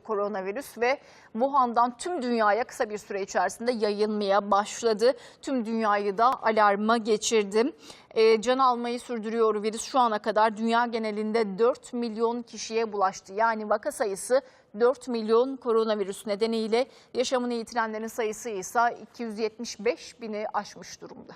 koronavirüs ve Wuhan'dan tüm dünyaya kısa bir süre içerisinde yayılmaya başladı. Tüm dünyayı da alarma geçirdi. E, can almayı sürdürüyor virüs. Şu ana kadar dünya genelinde 4 milyon kişiye bulaştı. Yani vaka sayısı 4 milyon koronavirüs nedeniyle yaşamını yitirenlerin sayısı ise 275 bini aşmış durumda.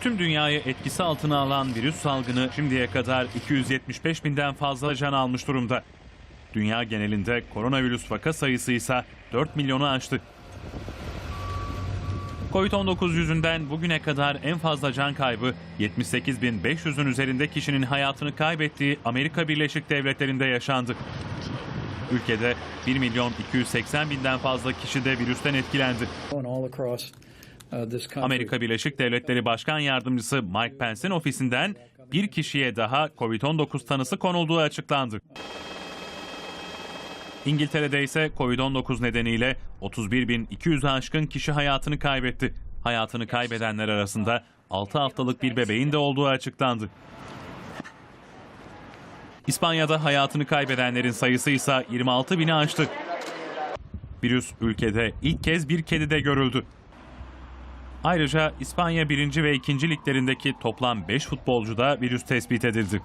Tüm dünyayı etkisi altına alan virüs salgını şimdiye kadar 275 binden fazla can almış durumda. Dünya genelinde koronavirüs vaka sayısı ise 4 milyonu aştı. Covid-19 yüzünden bugüne kadar en fazla can kaybı 78.500'ün üzerinde kişinin hayatını kaybettiği Amerika Birleşik Devletleri'nde yaşandı. Ülkede 1 milyon 280 binden fazla kişi de virüsten etkilendi. Amerika Birleşik Devletleri Başkan Yardımcısı Mike Pence'in ofisinden bir kişiye daha COVID-19 tanısı konulduğu açıklandı. İngiltere'de ise COVID-19 nedeniyle 31.200'ü aşkın kişi hayatını kaybetti. Hayatını kaybedenler arasında 6 haftalık bir bebeğin de olduğu açıklandı. İspanya'da hayatını kaybedenlerin sayısı ise 26 bini aştı. Virüs ülkede ilk kez bir kedide görüldü. Ayrıca İspanya 1. ve 2. liglerindeki toplam 5 futbolcuda virüs tespit edildi.